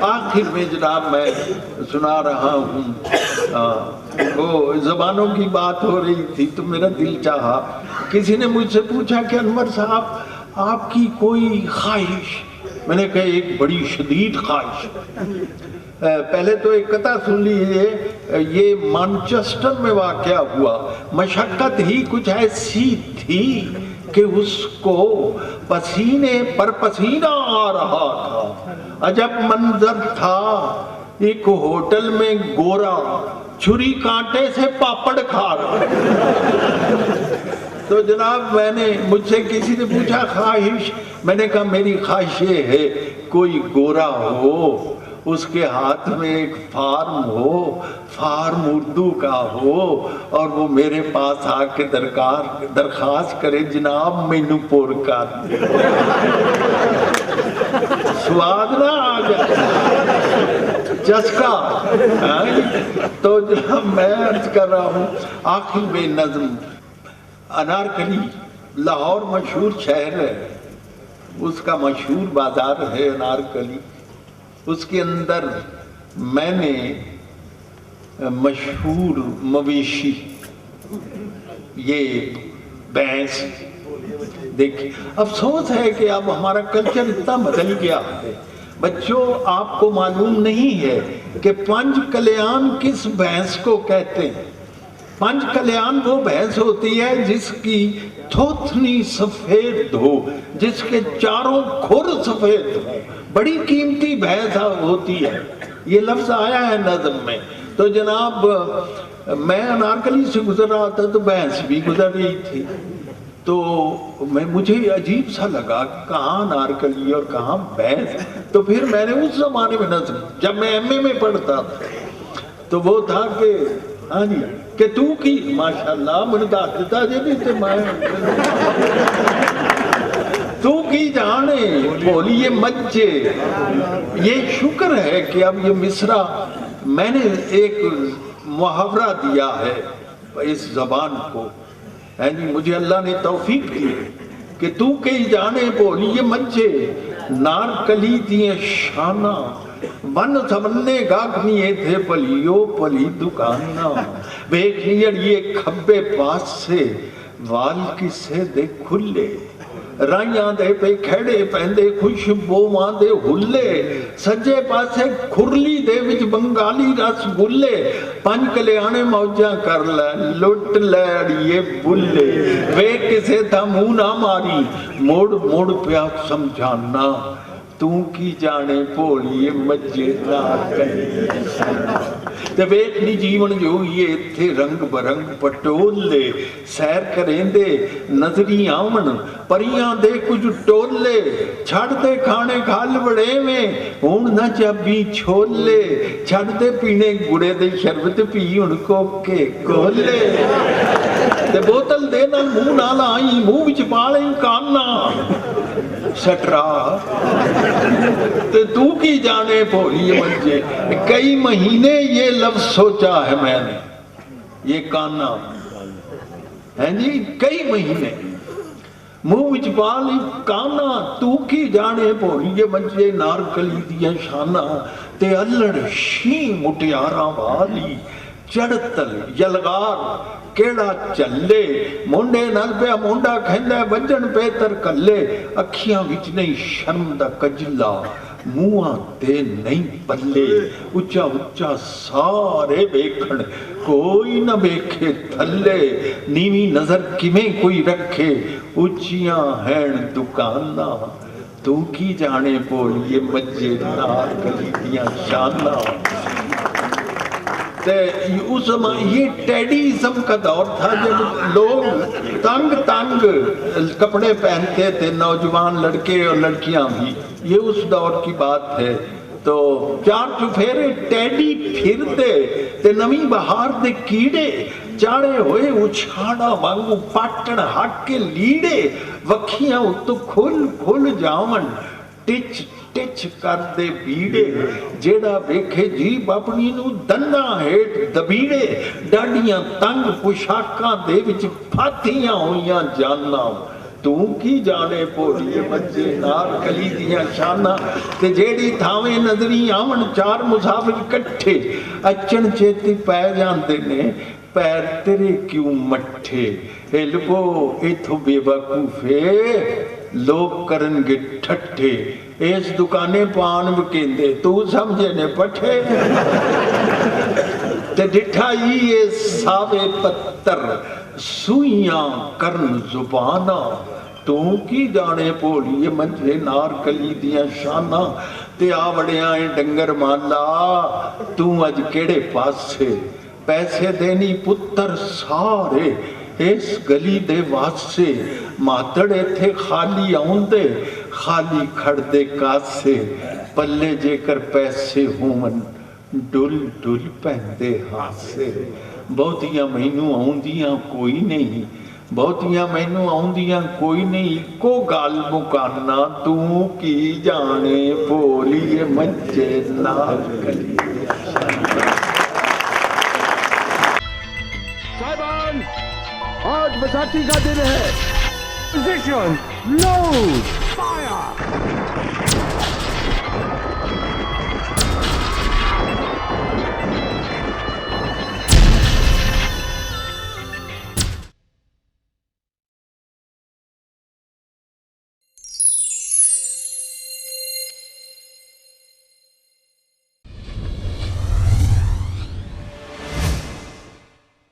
آخر میں جناب میں سنا رہا ہوں۔ وہ زبانوں کی بات ہو رہی تھی تو میرا دل چاہا۔ کسی نے مجھ سے پوچھا کہ انور صاحب، آپ کی کوئی خواہش؟ میں نے کہا، ایک بڑی شدید خواہش۔ پہلے تو ایک قطع سن لیجیے یہ مانچسٹر میں واقعہ ہوا۔ مشقت ہی کچھ ایسی تھی کہ اس کو پسینے پر پسینہ آ رہا تھا۔ عجب منظر تھا۔ ایک ہوٹل میں گورا چھوری کانٹے سے پاپڑ کھا رہا۔ تو جناب میں نے مجھ سے کسی نے پوچھا، خواہش؟ میں نے کہا، میری خواہش یہ ہے، کوئی گورا ہو، اس کے ہاتھ میں ایک فارم ہو، فارم اردو کا ہو، اور وہ میرے پاس آ کے درکار، درخواست کرے، جناب، مینو پور کا۔ سواد نہ آگیا چسکا تو میں ارز کر رہا ہوں آخر بے نظم۔ انارکلی لاہور مشہور شہر ہے۔ اس کا مشہور بازار ہے انارکلی۔ اس کے اندر میں نے مشہور مویشی، یہ بینس دیکھیں افسوس ہے کہ اب ہمارا کلچر اتنا بدل گیا ہے۔ بچوں، آپ کو معلوم نہیں ہے کہ پنج کلیان کس بھینس کو کہتے ہیں۔ پنج کلیان وہ بھینس ہوتی ہے جس کی تھوتنی سفید دھو جس کے چاروں کھر سفید ہو۔ بڑی قیمتی بھینس ہوتی ہے۔ یہ لفظ آیا ہے نظم میں۔ تو جناب، میں انارکلی سے گزر رہا تھا تو بھینس بھی گزر رہی تھی۔ تو میں مجھے عجیب سا لگا کہاں نارکلی اور کہاں بیس تو پھر میں نے اس زمانے میں نظر جب میں ایم اے میں پڑھتا تھا تو وہ تھا کہ ہاں جی کہ تو کی؟ ماشاء اللہ میں نے جی نہیں تھے میں تو کی جانے، بولی یہ مجھے یہ شکر ہے کہ اب یہ مصرہ میں نے ایک محاورہ دیا ہے اس زبان کو۔ ہے جی، مجھے اللہ نے توفیق دی کہ تو کئی جانے بولیے مجھے نار کلی دیئے شانہ من سمنے گاگنیے تھے پلیو، پلی دکانہ۔ بیکنیر یہ کھبے پاس سے، وال کی دے کھلے۔ ਰਾਈਆਂ ਦੇ ਪੇ ਖੜੇ ਪੈਂਦੇ ਖੁਸ਼ਬੂਆਂ ਦੇ ਹੁੱਲੇ। ਸੱਜੇ ਪਾਸੇ ਖੁਰਲੀ ਦੇ ਵਿੱਚ ਬੰਗਾਲੀ ਰਸਗੁੱਲੇ ਪੰਜ ਕਲਿਆਣੇ ਮੌਜਾਂ ਕਰ ਲੈ, ਲੁੱਟ ਲੈੜੀਏ ਬੁੱਲੇ। ਵੇ ਕਿਸੇ ਦਾ ਮੂੰਹ ਨਾ ਮਾਰੀ, ਮੋੜ ਮੋੜ ਪਿਆ ਸਮਝਾਨਾ। ਤੂੰ ਕੀ ਜਾਣੇ ਭੋਲੀਏ ਮੱਜੇ ਨਾ ਕਰੀ ਤੇ ਜੀਵਨ ਜੋਈਏ, ਇੱਥੇ ਰੰਗ ਬਰੰਗ ਪਟੋਲੇ, ਸੈਰ ਕਰੇਂਦੇ ਨਜ਼ਰੀ ਆਵਣ, ਪਰੀਆਂ ਦੇ ਕੁਝ ਟੋਲੇ, ਛੱਡਦੇ ਖਾਣੇ ਖਾਲ ਵੜੇਵੇਂ, ਹੁਣ ਨਾ ਚਾਬੀ ਛੋਲੇ, ਛੱਡਦੇ ਪੀਣੇ ਗੁੜੇ ਦੇ ਸ਼ਰਬਤ ਪੀ ਹੁਣ ਕੋਕੇ ਕੋਲੇ। ਤੇ ਬੋਤਲ ਦੇ ਨਾਲ ਮੂੰਹ ਨਾਲ ਆਈ ਮੂੰਹ ਵਿੱਚ ਪਾ ਲਈ ਕਾਨਾ ਸਟਰਾ ਤੇ ਤੂੰ ਕੀ ਜਾਣੇ ਭੋਲੀ ਬੱਚੇ ਕਈ ਮਹੀਨੇ ਇਹ ਲਫ਼ਜ਼ ਸੋਚਾ ਹੈ ਮੈਨੇ। ਇਹ ਕਾਨਾ ਹੈ। ਜੀ? ਕਈ ਮਹੀਨੇ। ਮੂੰਹ ਵਿੱਚ ਪਾ ਲਈ, ਕਾਨਾ, ਤੂੰ ਕੀ ਜਾਣੇ ਭੋਲੀਏ ਬੱਚੇ ਨਾਰਕਲੀ ਦੀਆਂ ਸ਼ਾਨਾ ਤੇ ਅਲੜ ਸ਼ੀ ਮੁਟਿਆਰਾਂ ਵਾਲੀ ਚੜਤਲ ਜਲਗਾਰ ਕਿਹੜਾ ਚੱਲੇ? ਮੁੰਡੇ ਨਾਲ ਪਿਆ ਮੁੰਡਾ ਖੈਂਦਾ ਵੱਜਣ ਪੇਤਰ ਕੱਲੇ। ਅੱਖੀਆਂ ਵਿੱਚ ਨਹੀਂ ਸ਼ਰਮ ਦਾ ਕਜਲਾ, ਮੂੰਹਾਂ ਤੇ ਨਹੀਂ ਪੱਲੇ। ਉੱਚਾ ਉੱਚਾ ਸਾਰੇ ਵੇਖਣ, ਕੋਈ ਨਾ ਵੇਖੇ ਥੱਲੇ। ਨੀਵੀਂ ਨਜ਼ਰ ਕਿਵੇਂ ਕੋਈ ਰੱਖੇ? ਉੱਚੀਆਂ ਹੈਣ ਦੁਕਾਨਾਂ, ਤੂੰ ਕੀ ਜਾਣੇ ਬੋਲੀਏ ਮੱਜੇ ਨਾਲ ਕਲੀ ਸ਼ਾਨਾਂ? उस समय ये टेडीज्म का दौर था जब लोग तंग तंग कपड़े पहनते थे नौजवान लड़के और लड़कियां भी ये उस दौर की बात है तो चार चुफेरे टैडी फिरते ते नवी बहार दे कीड़े ਚਾੜੇ ਹੋਏ ਉਛਾੜਾ ਵਾਂਗੂ ਪਾਟਣ ਹੱਕ ਕੇ ਲੀੜੇ ਵੱਖੀਆਂ ਉੱਤੋਂ ਖੁੱਲ ਖੁੱਲ ਜਾਵਣ ਟਿਚ ਟਿਚ ਕਰਦੇ ਬੀੜੇ, ਜਿਹੜਾ ਵੇਖੇ ਜੀਬ ਆਪਣੀ ਨੂੰ ਦੰਦਾਂ ਹੇਠ ਦਬੀੜੇ ਡਾਡੀਆਂ ਤੰਗ ਪੁਸ਼ਾਕਾਂ ਦੇ ਵਿੱਚ ਫਾਥੀਆਂ ਹੋਈਆਂ ਜਾਨਾਂ। ਤੂੰ ਕੀ ਜਾਣੇ ਭੋਲੀਏ ਮੱਝੇ ਨਾਲ ਕਲੀ ਦੀਆਂ ਸ਼ਾਨਾਂ? ਤੇ ਜਿਹੜੀ ਥਾਵੇਂ ਨਜ਼ਰੀ ਆਵਣ ਚਾਰ ਮੁਸਾਫਿਰ ਇਕੱਠੇ ਅਚਣ ਚੇਤੀ ਪੈ ਜਾਂਦੇ ਨੇ, ਪੈਰ ਤੇਰੇ ਕਿਉਂ ਮੱਠੇ? ਇਹ ਲਗੋ ਇਥੋਂ ਬੇਵਕੂਫੇ ਲੋਕ ਕਰਨਗੇ ਠੱਠੇ। ਇਸ ਦੁਕਾਨੇ ਪਾਨ ਵਕੇਂਦੇ। ਤੂੰ ਸਮਝੇ ਨੇ ਪੱਠੇ। ਤੇ ਡਿਠਾ ਹੀ ਇਹ ਸਾਵੇ ਪੱਤਰ। ਸੂਈਆਂ ਕਰਨ ਜ਼ੁਬਾਨਾ। ਤੂੰ ਕੀ ਜਾਣੇ ਭੋਲੀਏ ਮੰਝੇ ਨਾਰ ਕਲੀ ਦੀਆਂ ਸ਼ਾਨਾਂ। ਤੇ ਆ ਵੜਿਆ ਏ ਡੰਗਰ ਮਾਲਾ। ਤੂੰ ਅੱਜ ਕਿਹੜੇ ਪਾਸੇ? ਪੈਸੇ ਦੇਣੀ ਪੁੱਤਰ ਸਾਰੇ ਇਸ ਗਲੀ ਦੇ ਵਾਸੇ ਮਾਤੜ ਇੱਥੇ ਖਾਲੀ ਆਉਂਦੇ, ਖਾਲੀ ਖੜਦੇ ਕਾਸੇ, ਪੱਲੇ ਜੇਕਰ ਪੈਸੇ ਹੋਵਨ ਡੁੱਲ ਡੁੱਲ ਪੈਂਦੇ ਹਾਸੇ। ਬਹੁਤੀਆਂ ਮੈਨੂੰ ਆਉਂਦੀਆਂ ਕੋਈ ਨਹੀਂ, ਬਹੁਤੀਆਂ ਮੈਨੂੰ ਆਉਂਦੀਆਂ ਕੋਈ ਨਹੀਂ, ਇੱਕੋ ਗੱਲ ਮੁਕਾਨਾ, ਤੂੰ ਕੀ ਜਾਣੇ ਭੋਲੀਏ ਮੰਚੇ ਨਾਲ। ਕਲੀ आज बैसाखी का दिन है पोजीशन लोड फायर